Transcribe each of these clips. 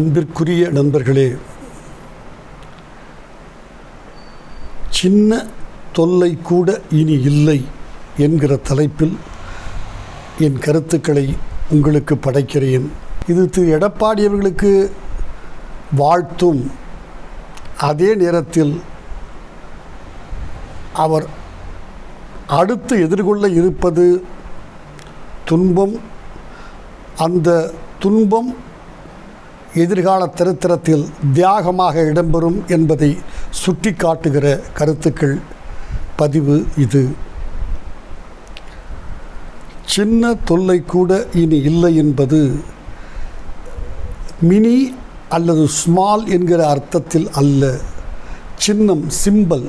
அன்பிற்குரிய நண்பர்களே சின்ன தொல்லை கூட இனி இல்லை என்கிற தலைப்பில் என் கருத்துக்களை உங்களுக்கு படைக்கிறேன். இது திரு எடப்பாடி அவர்களுக்கு வாழ்த்தும். அதே நேரத்தில் அவர் அடுத்து எதிர்கொள்ள இருப்பது துன்பம். அந்த துன்பம் எதிர்கால சரித்திரத்தில் தியாகமாக இடம்பெறும் என்பதை சுட்டி காட்டுகிற கருத்துக்கள் பதிவு இது. சின்ன தொல்லை கூட இனி இல்லை என்பது மினி அல்லது ஸ்மால் என்கிற அர்த்தத்தில் அல்ல. சின்னம் சிம்பல்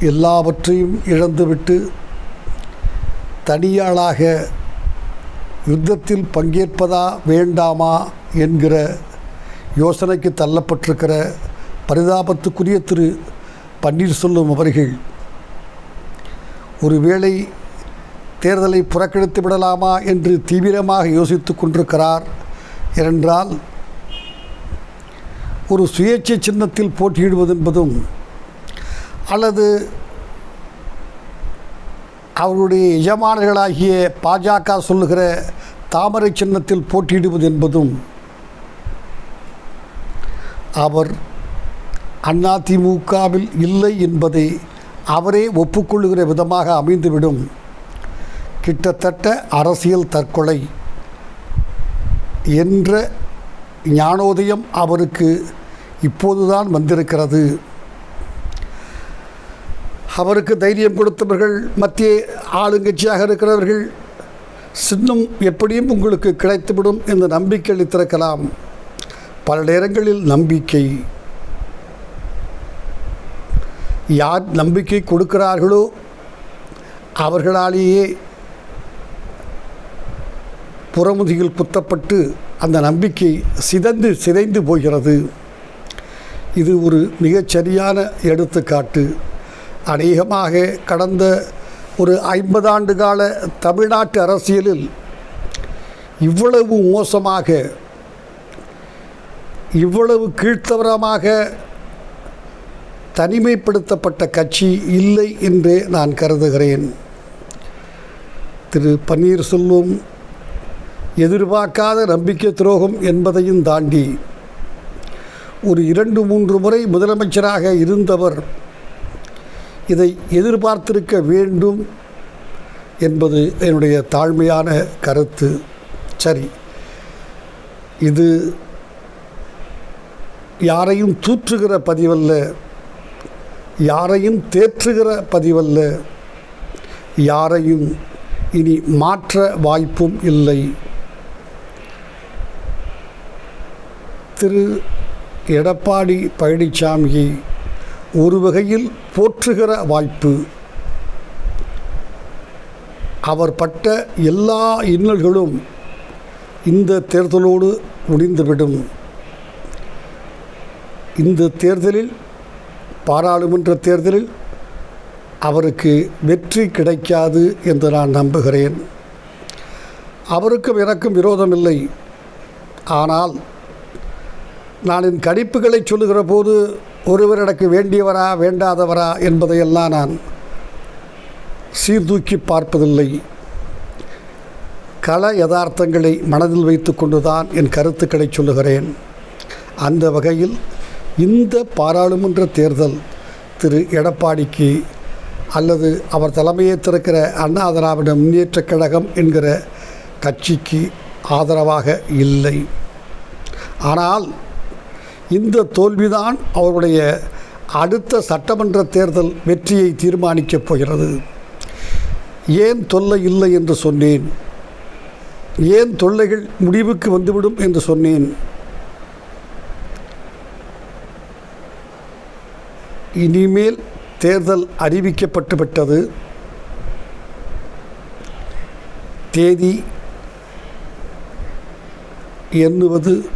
எல்லாவற்றையும் இழந்துவிட்டு தனியாளாக யுத்தத்தில் பங்கேற்பதா வேண்டாமா என்கிற யோசனைக்கு தள்ளப்பட்டிருக்கிற பரிதாபத்துக்குரிய திரு பன்னீர்செல்வம் அவர்கள் ஒருவேளை தேர்தலை புறக்கணித்து விடலாமா என்று தீவிரமாக யோசித்து கொண்டிருக்கிறார் என்றால் ஒரு சுயேட்சை சின்னத்தில் போட்டியிடுவது என்பதும் அல்லது அவருடைய எஜமானர்களாகிய பாஜக சொல்லுகிற தாமரை சின்னத்தில் போட்டியிடுவது என்பதும் அவர் அதிமுகவில் இல்லை என்பதை அவரே ஒப்புக்கொள்ளுகிற விதமாக அமைந்துவிடும். கிட்டத்தட்ட அரசியல் தற்கொலை என்ற ஞானோதயம் அவருக்கு இப்போதுதான் வந்திருக்கிறது. அவருக்கு தைரியம் கொடுத்தவர்கள் மத்திய ஆளுங்கட்சியாக இருக்கிறவர்கள் சின்னம் எப்படியும் உங்களுக்கு கிடைத்துவிடும் என்று நம்பிக்கை அளித்திருக்கலாம். பல நேரங்களில் நம்பிக்கை. யார் நம்பிக்கை கொடுக்கிறார்களோ அவர்களாலேயே புறமுதுகில் குத்தப்பட்டு அந்த நம்பிக்கை சிதைந்து சிதைந்து போகிறது. இது ஒரு மிகச்சரியான எடுத்துக்காட்டு. அநேகமாக கடந்த ஒரு ஐம்பதாண்டு கால தமிழ்நாட்டு அரசியலில் இவ்வளவு மோசமாக இவ்வளவு கீழ்த்தவரமாக தனிமைப்படுத்தப்பட்ட கட்சி இல்லை என்றே நான் கருதுகிறேன். திரு பன்னீர்செல்வம் எதிர்பார்க்காத நம்பிக்கை துரோகம் என்பதையும் தாண்டி ஒரு இரண்டு மூன்று முறை முதலமைச்சராக இருந்தவர் இதை எதிர்பார்த்திருக்க வேண்டும் என்பது என்னுடைய தாழ்மையான கருத்து. சரி. இது யாரையும் தூற்றுகிற பதிவல்ல. யாரையும் தேற்றுகிற பதிவல்ல. யாரையும் இனி மாற்ற வாய்ப்பும் இல்லை. திரு. எடப்பாடி பழனிசாமியை ஒரு வகையில் போற்றுகிற வாய்ப்பு. அவர் பட்ட எல்லா இன்னல்களும் இந்த தேர்தலோடு முடிந்துவிடும். இந்த தேர்தலில் பாராளுமன்ற தேர்தலில் அவருக்கு வெற்றி கிடைக்காது என்று நான் நம்புகிறேன். அவருக்கும் எனக்கும் விரோதமில்லை. ஆனால் நான் என் கணிப்புகளை சொல்லுகிற போது ஒருவர் எனக்கு வேண்டியவரா வேண்டாதவரா என்பதையெல்லாம் நான் சீர்தூக்கி பார்ப்பதில்லை. கள யதார்த்தங்களை மனதில் வைத்து கொண்டுதான் என் கருத்துக்களை சொல்லுகிறேன். அந்த வகையில் இந்த பாராளுமன்ற தேர்தல் திரு எடப்பாடிக்கு அல்லது அவர் தலைமையேற்றிருக்கிற அண்ணா திராவிட முன்னேற்றக் கழகம் என்கிற கட்சிக்கு ஆதரவாக இல்லை. ஆனால் இந்த தோல்விதான் அவருடைய அடுத்த சட்டமன்ற தேர்தல் வெற்றியை தீர்மானிக்கப் போகிறது. ஏன் தொல்லை இல்லை என்று சொன்னேன். ஏன் தொல்லைகள் முடிவுக்கு வந்துவிடும் என்று சொன்னேன். இனிமேல் தேர்தல் அறிவிக்கப்பட்டு விட்டது. தேதி எண்ணுவது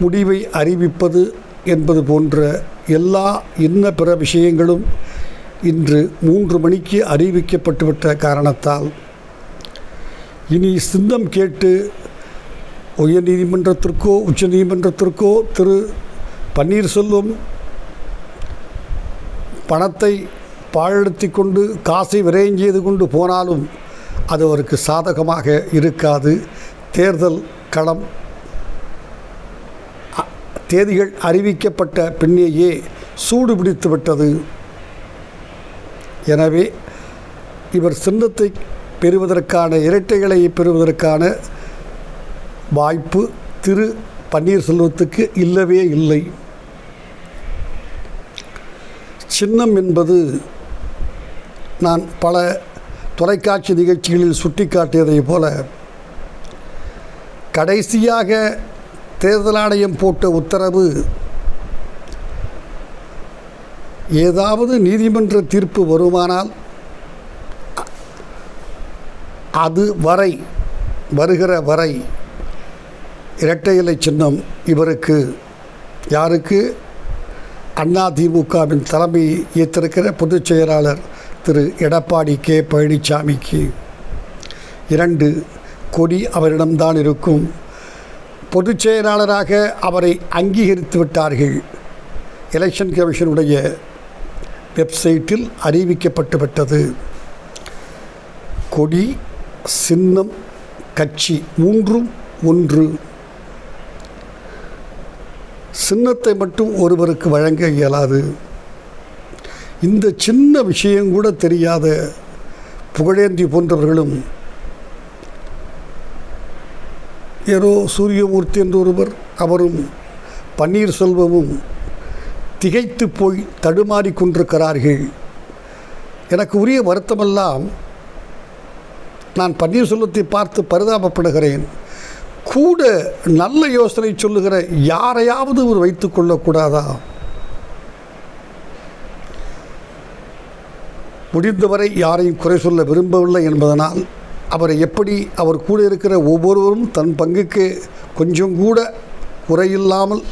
முடிவை அறிவிப்பது என்பது போன்ற எல்லா இன்ன பிற விஷயங்களும் இன்று மூன்று மணிக்கு அறிவிக்கப்பட்டுவிட்ட காரணத்தால் இனி சிந்தம் கேட்டு உயர்நீதிமன்றத்திற்கோ உச்சநீதிமன்றத்திற்கோ திரு பன்னீர்செல்வம் பணத்தை பாழெடுத்தி கொண்டு காசை விரயம் செய்து கொண்டு போனாலும் அது அவருக்கு சாதகமாக இருக்காது. தேர்தல் களம் தேதிகள் அறிவிக்கப்பட்ட பின்னேயே சூடு பிடித்து விட்டது. எனவே இவர் சின்னத்தை பெறுவதற்கான இரட்டைகளை பெறுவதற்கான வாய்ப்பு திரு பன்னீர்செல்வத்துக்கு இல்லவே இல்லை. சின்னம் என்பது நான் பல தொலைக்காட்சி நிகழ்ச்சிகளில் சுட்டிக்காட்டியதைப் போல கடைசியாக தேர்தல் ஆணையம் போட்ட உத்தரவு ஏதாவது நீதிமன்ற தீர்ப்பு வருமானால் அது வரை வருகிற வரை இரட்டை இலை சின்னம் இவருக்கு யாருக்கு? அதிமுகவின் தலைமை ஏற்றிருக்கிற பொதுச் செயலாளர் திரு எடப்பாடி கே. பழனிசாமிக்கு. இரண்டு கொடி அவரிடம்தான் இருக்கும். பொதுச் செயலாளராக அவரை அங்கீகரித்து விட்டார்கள். எலெக்ஷன் கமிஷனுடைய வெப்சைட்டில் அறிவிக்கப்பட்டு விட்டது. கொடி சின்னம் கட்சி மூன்றும் ஒன்று. சின்னத்தை மட்டும் ஒருவருக்கு வழங்க இயலாது. இந்த சின்ன விஷயம் கூட தெரியாத புகழேந்தி போன்றவர்களும் ஏதோ சூரியமூர்த்தி என்ற ஒருவர் அவரும் பன்னீர்செல்வமும் திகைத்து போய் தடுமாறிக் கொண்டிருக்கிறார்கள். எனக்கு உரிய வருத்தமெல்லாம் நான் பன்னீர்செல்வத்தை பார்த்து பரிதாபப்படுகிறேன். கூட நல்ல யோசனை சொல்லுகிற யாரையாவது ஒரு வைத்துக் கொள்ளக்கூடாதா முடிந்தவரை யாரையும் குறை சொல்ல விரும்பவில்லை என்பதனால் அவரை எப்படி அவர் கூட இருக்கிற ஒவ்வொருவரும் தன் பங்குக்கு கொஞ்சம் கூட குறையில்லாமல்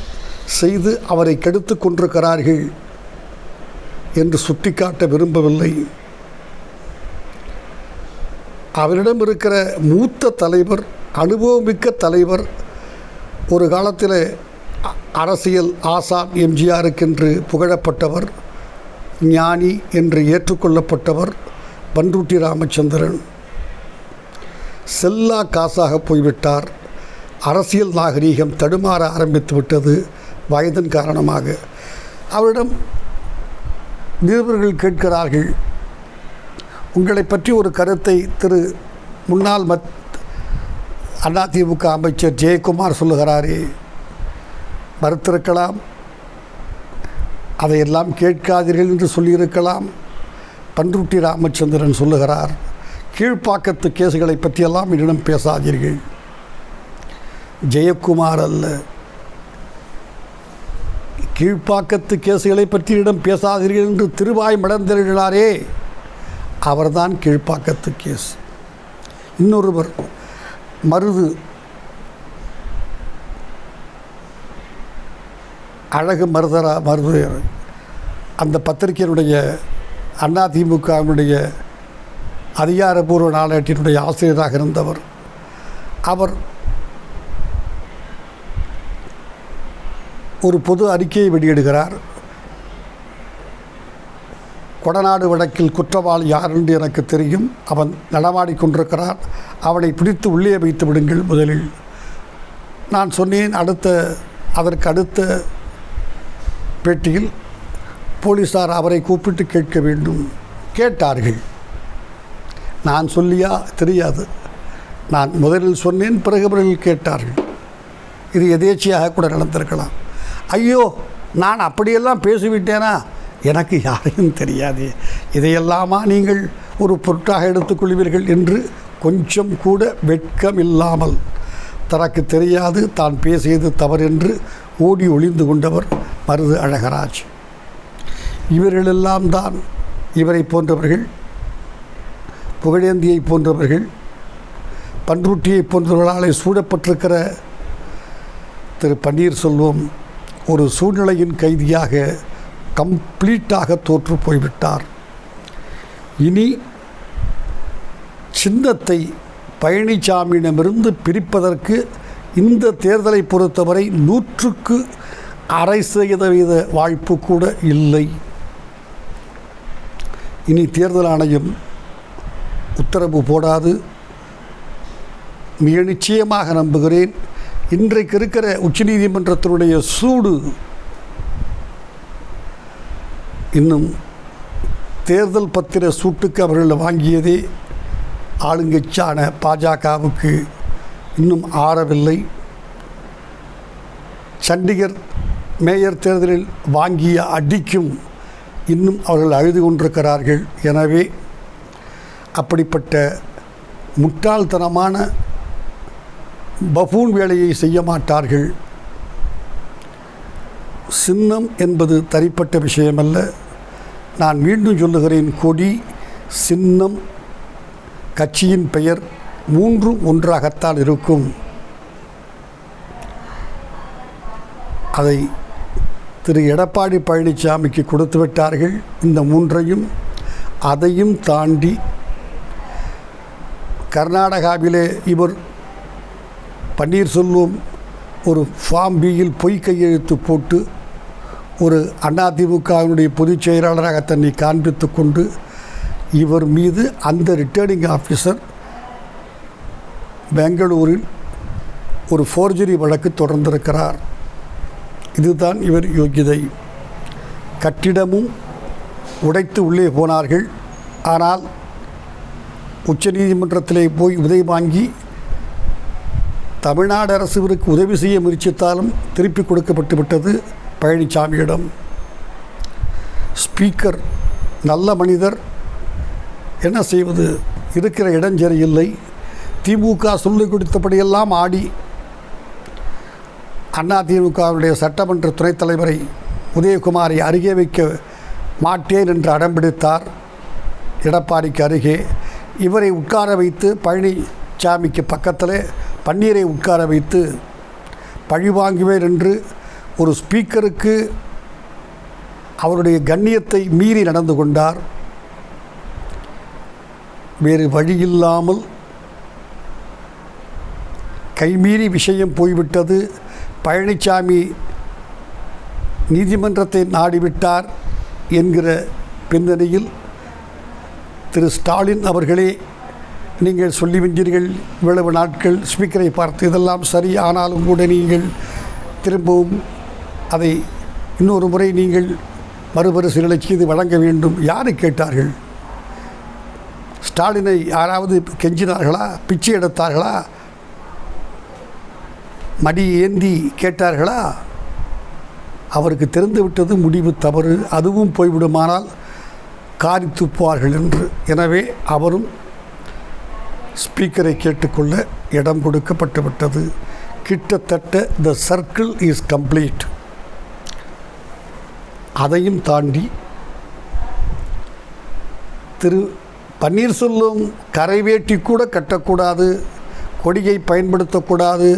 செய்து அவரை கெடுத்து கொண்டிருக்கிறார்கள் என்று சுட்டிக்காட்ட விரும்பவில்லை. அவரிடம் இருக்கிற மூத்த தலைவர் அனுபவமிக்க தலைவர் ஒரு காலத்தில் அ- அரசியல் ஆசாம் எம்ஜிஆருக்கென்று புகழப்பட்டவர் ஞானி என்று ஏற்றுக்கொள்ளப்பட்டவர் பன்ருட்டி ராமச்சந்திரன். செல்லா காசாக போய்விட்டார். அரசியல் நாகரீகம் தடுமாற ஆரம்பித்து விட்டது வயதின் காரணமாக. அவரிடம் நிருபர்கள் கேட்கிறார்கள் உங்களை பற்றி ஒரு கருத்தை திரு முன்னாள் மத் அதிமுக அமைச்சர் ஜெயக்குமார் சொல்லுகிறாரே. மறுத்திருக்கலாம். அதையெல்லாம் கேட்காதீர்கள் என்று சொல்லியிருக்கலாம் பன்ருட்டி ராமச்சந்திரன் சொல்லுகிறார். கீழ்ப்பாக்கத்து கேசுகளை பற்றியெல்லாம் என்னிடம் பேசாதீர்கள். ஜெயக்குமார் அல்ல. கீழ்ப்பாக்கத்து கேசுகளை பற்றி என்னிடம் பேசாதீர்கள் என்று திருவாய் மடந்திருக்கிறாரே அவர்தான் கீழ்ப்பாக்கத்து கேஸ் இன்னொருவர் மருது. அழகு மருதரா மருது அந்த பத்திரிகையினுடைய அதிமுகவினுடைய அதிகாரப்பூர்வ நாளேட்டினுடைய ஆசிரியராக இருந்தவர். அவர் ஒரு பொது அறிக்கையை வெளியிடுகிறார். கொடநாடு வழக்கில் குற்றவாளி யார் என்று எனக்கு தெரியும். அவன் நடமாடிக் கொண்டிருக்கிறான் அவனை பிடித்து உள்ளே வைத்து விடுங்கள் முதலில். நான் சொன்னேன் அடுத்த அதற்கு அடுத்த பேட்டியில் போலீசார் அவரை கூப்பிட்டு கேட்க வேண்டும். கேட்டார்கள். நான் சொல்லியா? தெரியாது. நான் முதலில் சொன்னேன் பிறகு பிறகு கேட்டார்கள். இது எதேச்சியாக கூட நடந்திருக்கலாம். ஐயோ நான் அப்படியெல்லாம் பேசிவிட்டேனா? எனக்கு யாரையும் தெரியாது. இதையெல்லாமா நீங்கள் ஒரு பொருட்டாக எடுத்துக்கொள்வீர்கள் என்று கொஞ்சம் கூட வெட்கம் இல்லாமல் தனக்கு தெரியாது தான் பேசியது தவறென்று ஓடி ஒளிந்து கொண்டவர் மருது அழகராஜ். இவர்களெல்லாம் தான் இவரை போன்றவர்கள் புகழேந்தியை போன்றவர்கள் பன்ருட்டியை போன்றவர்களாலே சூழப்பட்டிருக்கிற திரு பன்னீர்செல்வம் ஒரு சூழ்நிலையின் கைதியாக கம்ப்ளீட்டாக தோற்று போய்விட்டார். இனி சின்னத்தை பழனிசாமியிடமிருந்து பிரிப்பதற்கு இந்த தேர்தலை பொறுத்தவரை நூற்றுக்கு அரை சதவீத வாய்ப்பு கூட இல்லை. இனி தேர்தல் ஆணையம் உத்தரவு போடாது. மிக நிச்சயமாக நம்புகிறேன். இன்றைக்கு இருக்கிற உச்சநீதிமன்றத்தினுடைய சூடு இன்னும் தேர்தல் பத்திர சூட்டுக்கு அவர்கள் வாங்கியதே ஆளுங்கட்சியான பாஜகவுக்கு இன்னும் ஆறவில்லை. சண்டிகர் மேயர் தேர்தலில் வாங்கிய அடிக்கும் இன்னும் அவர்கள் அழுது கொண்டிருக்கிறார்கள். எனவே அப்படிப்பட்ட முட்டாள்தனமான பஃபூன் வேலையை செய்ய மாட்டார்கள். சின்னம் என்பது தனிப்பட்ட விஷயமல்ல. நான் மீண்டும் சொல்லுகிறேன் கொடி சின்னம் கட்சியின் பெயர் மூன்றும் ஒன்றாகத்தான் இருக்கும். அதை திரு எடப்பாடி பழனிசாமிக்கு கொடுத்து விட்டார்கள். இந்த மூன்றையும் அதையும் தாண்டி கர்நாடகாவிலே இவர் பன்னீர்செல்வம் ஒரு ஃபார்ம் பியில் பொய் கையெழுத்து போட்டு ஒரு அதிமுகவினுடைய பொதுச் செயலாளராக தன்னை காண்பித்து கொண்டு இவர் மீது அந்த ரிட்டர்னிங் ஆஃபீஸர் பெங்களூரில் ஒரு ஃபோர்ஜரி வழக்கு தொடர்ந்திருக்கிறார். இதுதான் இவர் யோகிதை. கட்டிடமும் உடைத்து உள்ளே போனார்கள். ஆனால் உச்சநீதிமன்றத்திலே போய் உதவி வாங்கி தமிழ்நாடு அரசு இவருக்கு உதவி செய்ய முயற்சித்தாலும் திருப்பி கொடுக்கப்பட்டு விட்டது பழனிசாமியிடம். ஸ்பீக்கர் நல்ல மனிதர் என்ன செய்வது? இருக்கிற இடம் சரியில்லை. திமுக சொல்லிக் கொடுத்தபடியெல்லாம் ஆடி அதிமுகவுடைய சட்டமன்ற துணைத் தலைவரை உதயகுமாரை அருகே வைக்க மாட்டேன் என்று அடம்பிடித்தார் எடப்பாடிக்கு அருகே இவரை உட்கார வைத்து பழனிசாமிக்கு பக்கத்தில் பன்னீரை உட்கார வைத்து பழி வாங்குவேன் என்று ஒரு ஸ்பீக்கருக்கு அவருடைய கண்ணியத்தை மீறி நடந்து கொண்டார். வேறு வழியில்லாமல் கைமீறி விஷயம் போய்விட்டது. பழனிசாமி நீதிமன்றத்தை நாடிவிட்டார் என்கிற பின்னணியில் திரு ஸ்டாலின் அவர்களே நீங்கள் சொல்லி வென்றீர்கள் இவ்வளவு நாட்கள் ஸ்பீக்கரை பார்த்து இதெல்லாம் சரி ஆனாலும் கூட நீங்கள் திரும்பவும் அதை இன்னொரு முறை நீங்கள் மறுபரிசீலனை செய்து வழங்க வேண்டும். யாரை கேட்டார்கள்? ஸ்டாலினை யாராவது கெஞ்சினார்களா? பிச்சை எடுத்தார்களா? மடி ஏந்தி கேட்டார்களா? அவருக்கு தெரிந்துவிட்டது முடிவு தவறு. அதுவும் போய்விடுமானால் காரி துப்புவார்கள் என்று. எனவே அவரும் ஸ்பீக்கரை கேட்டுக்கொள்ள இடம் கொடுக்கப்பட்டுவிட்டது. கிட்டத்தட்ட த சர்க்கிள் இஸ் கம்ப்ளீட் அதையும் தாண்டி திரு பன்னீர்செல்வம் கரைவேட்டி கூட கட்டக்கூடாது கொடியை பயன்படுத்தக்கூடாது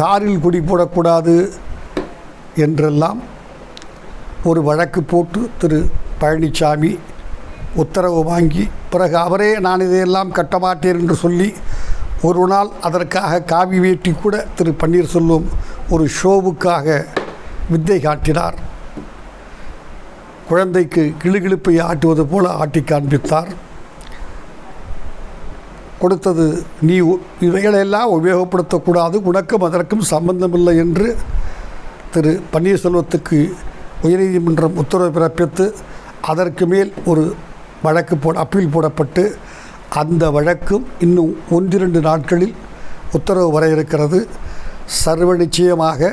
காரில் கொடி போடக்கூடாது என்றெல்லாம் ஒரு வழக்கு போட்டு திரு பழனிசாமி உத்தரவு வாங்கி பிறகு அவரே நான் இதையெல்லாம் கட்டமாட்டேன் என்று சொல்லி ஒரு நாள் அதற்காக காவி வேட்டி கூட திரு பன்னீர்செல்வம் ஒரு ஷோவுக்காக வித்தை காட்டினார். குழந்தைக்கு கிளுகிழுப்பை ஆட்டுவது போல ஆட்டி காண்பித்தார். கொடுத்தது நீ உ- இவைகளெல்லாம் உபயோகப்படுத்தக்கூடாது உனக்கும் அதற்கும் சம்பந்தமில்லை என்று திரு பன்னீர்செல்வத்துக்கு உயர்நீதிமன்றம் உத்தரவு பிறப்பித்து அதற்கு மேல் ஒரு வழக்கு போட அப்பீல் போடப்பட்டு அந்த வழக்கும் இன்னும் ஒன்றிரண்டு நாட்களில் உத்தரவு வர இருக்கிறது. சர்வ நிச்சயமாக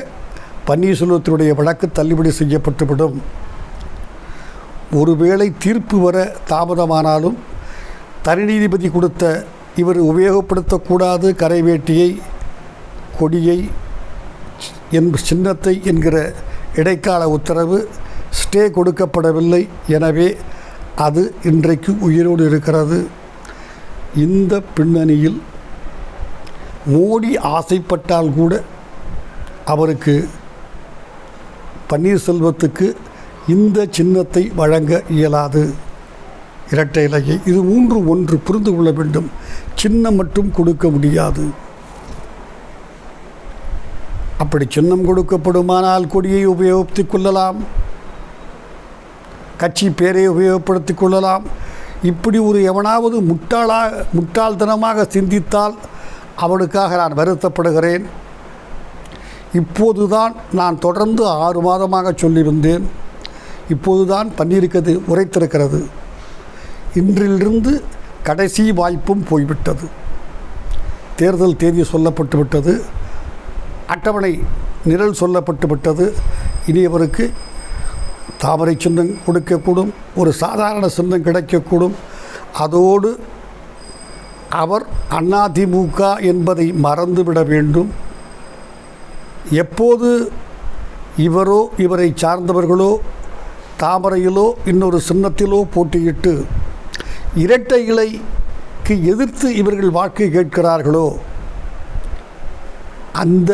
பன்னீர்செல்வத்தினுடைய வழக்கு தள்ளுபடி செய்யப்பட்டுவிடும். ஒருவேளை தீர்ப்பு வர தாமதமானாலும் தனி நீதிபதி கொடுத்த இவர் உபயோகப்படுத்தக்கூடாது கரைவேட்டியை கொடியை என் சின்னத்தை என்கிற இடைக்கால உத்தரவு ஸ்டே கொடுக்கப்படவில்லை. எனவே அது இன்றைக்கு உயிரோடு இருக்கிறது. இந்த பின்னணியில் மோடி ஆசைப்பட்டால் கூட அவருக்கு பன்னீர்செல்வத்துக்கு இந்த சின்னத்தை வழங்க இயலாது. இரட்டை இலையை இது மூன்று ஒன்று புரிந்து கொள்ள வேண்டும். சின்னம் மட்டும் கொடுக்க முடியாது. அப்படி சின்னம் கொடுக்கப்படுமானால் கொடியை உபயோகித்துக் கொள்ளலாம். கட்சி பேரை உபயோகப்படுத்திக் கொள்ளலாம். இப்படி ஒரு எவனாவது முட்டாளாக முட்டாள்தனமாக சிந்தித்தால் அவனுக்காக நான் வருத்தப்படுகிறேன். இப்போதுதான் நான் தொடர்ந்து ஆறு மாதமாக சொல்லி வந்தேன் இப்போதுதான் பண்ணியிருக்கிறது உரைத்திருக்கிறது இன்றிலிருந்து கடைசி வாய்ப்பும் போய்விட்டது. தேர்தல் தேதி சொல்லப்பட்டு விட்டது அட்டவணை நிரல் சொல்லப்பட்டு விட்டது இனி அவருக்கு தாமரை சின்னம் கொடுக்கக்கூடும் ஒரு சாதாரண சின்னம் கிடைக்கக்கூடும். அதோடு அவர் அதிமுக என்பதை மறந்துவிட வேண்டும். எப்போது இவரோ இவரை சார்ந்தவர்களோ தாமரையிலோ இன்னொரு சின்னத்திலோ போட்டியிட்டு இரட்டை இலைக்கு எதிர்த்து இவர்கள் வாக்கு கேட்கிறார்களோ அந்த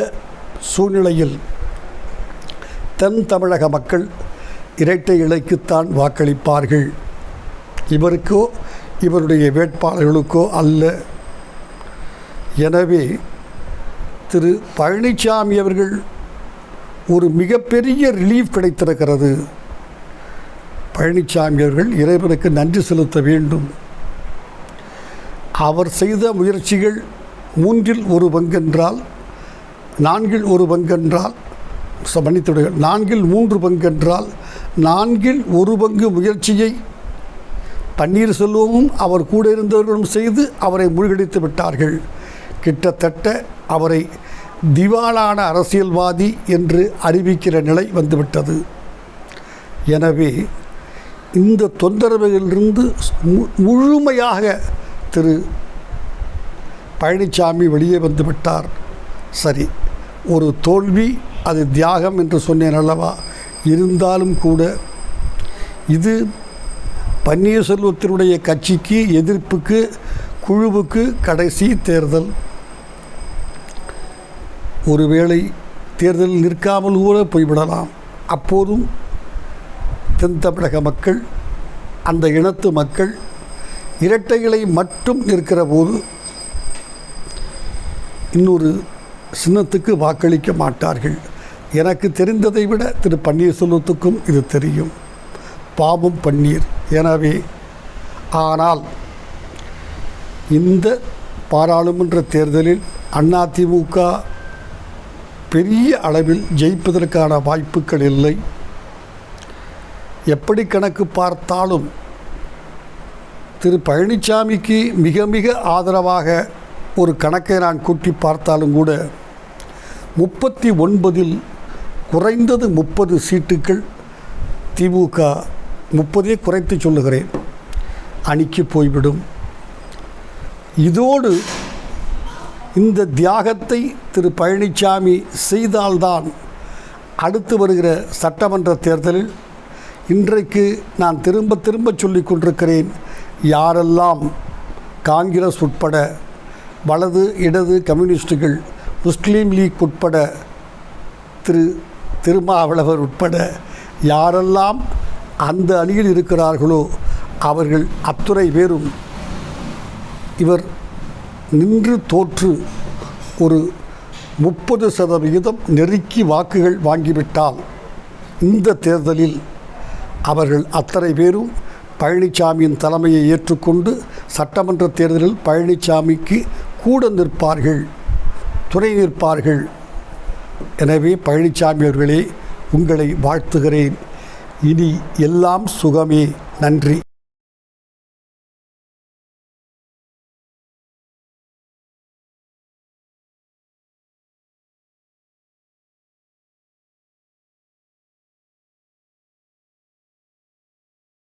சூழ்நிலையில் தென் தமிழக மக்கள் இரட்டை இலைக்குத்தான் வாக்களிப்பார்கள். இவருக்கோ இவருடைய வேட்பாளர்களுக்கோ அல்ல. எனவே திரு பழனிசாமி அவர்கள் ஒரு மிகப்பெரிய ரிலீஃப் கிடைத்திருக்கிறது. பழனிசாமி அவர்கள் இறைவனுக்கு நன்றி செலுத்த வேண்டும். அவர் செய்த முயற்சிகள் மூன்றில் ஒரு பங்கென்றால் நான்கில் ஒரு பங்கென்றால் ச- நான்கில் மூன்று பங்கென்றால் நான்கில் ஒரு பங்கு முயற்சியை பன்னீர்செல்வமும் அவர் கூட இருந்தவர்களும் செய்து அவரை மூழ்கடித்து விட்டார்கள். கிட்டத்தட்ட அவரை திவாலான அரசியல்வாதி என்று அறிவிக்கிற நிலை வந்துவிட்டது. எனவே இந்த தொந்தரவுகளிலிருந்து மு- முழுமையாக திரு பழனிசாமி வெளியே வந்து விட்டார் சரி ஒரு தோல்வி அது தியாகம் என்று சொன்னேன் அல்லவா? இருந்தாலும் கூட இது பன்னீர்செல்வத்தினுடைய கட்சிக்கு எதிர்ப்புக்கு குழுவுக்கு கடைசி தேர்தல். ஒருவேளை தேர்தலில் நிற்காமல் கூட போய்விடலாம். அப்போதும் தென் தமிழக மக்கள் அந்த இனத்து மக்கள் இரட்டைகளை மட்டும் நிற்கிற போது இன்னொரு சின்னத்துக்கு வாக்களிக்க மாட்டார்கள். எனக்கு தெரிந்ததை விட திரு பன்னீர்செல்வத்துக்கும் இது தெரியும். பாவம் பன்னீர். எனவே ஆனால் இந்த பாராளுமன்ற தேர்தலில் அதிமுக பெரிய அளவில் ஜெயிப்பதற்கான வாய்ப்புகள் இல்லை. எப்படி கணக்கு பார்த்தாலும் திரு பழனிசாமிக்கு மிக மிக ஆதரவாக ஒரு கணக்கை நான் கூட்டி பார்த்தாலும் கூட முப்பத்தி ஒன்பதில் குறைந்தது முப்பது சீட்டுகள். திமுக முப்பதே குறைத்து சொல்லுகிறேன். அணிக்கு போய்விடும். இதோடு இந்த தியாகத்தை திரு பழனிசாமி செய்தால்தான் அடுத்து வருகிற சட்டமன்ற தேர்தலில் இன்றைக்கு நான் திரும்ப திரும்ப சொல்லிக் கொண்டிருக்கிறேன். யாரெல்லாம் காங்கிரஸ் உட்பட வலது இடது கம்யூனிஸ்டுகள் முஸ்லீம் லீக் உட்பட திரு திருமாவளவர் உட்பட யாரெல்லாம் அந்த அணியில் இருக்கிறார்களோ அவர்கள் அத்துறை பேரும் இவர் நின்று தோற்று ஒரு முப்பது சதவிகிதம் நெருக்கி வாக்குகள் வாங்கிவிட்டால் இந்த தேர்தலில் அவர்கள் அத்தனை பேரும் பழனிசாமியின் தலைமையை ஏற்றுக்கொண்டு சட்டமன்ற தேர்தலில் பழனிசாமிக்கு கூட நிற்பார்கள் துணை நிற்பார்கள். எனவே பழனிசாமி அவர்களே உங்களை வாழ்த்துகிறேன். இனி எல்லாம் சுகமே. நன்றி.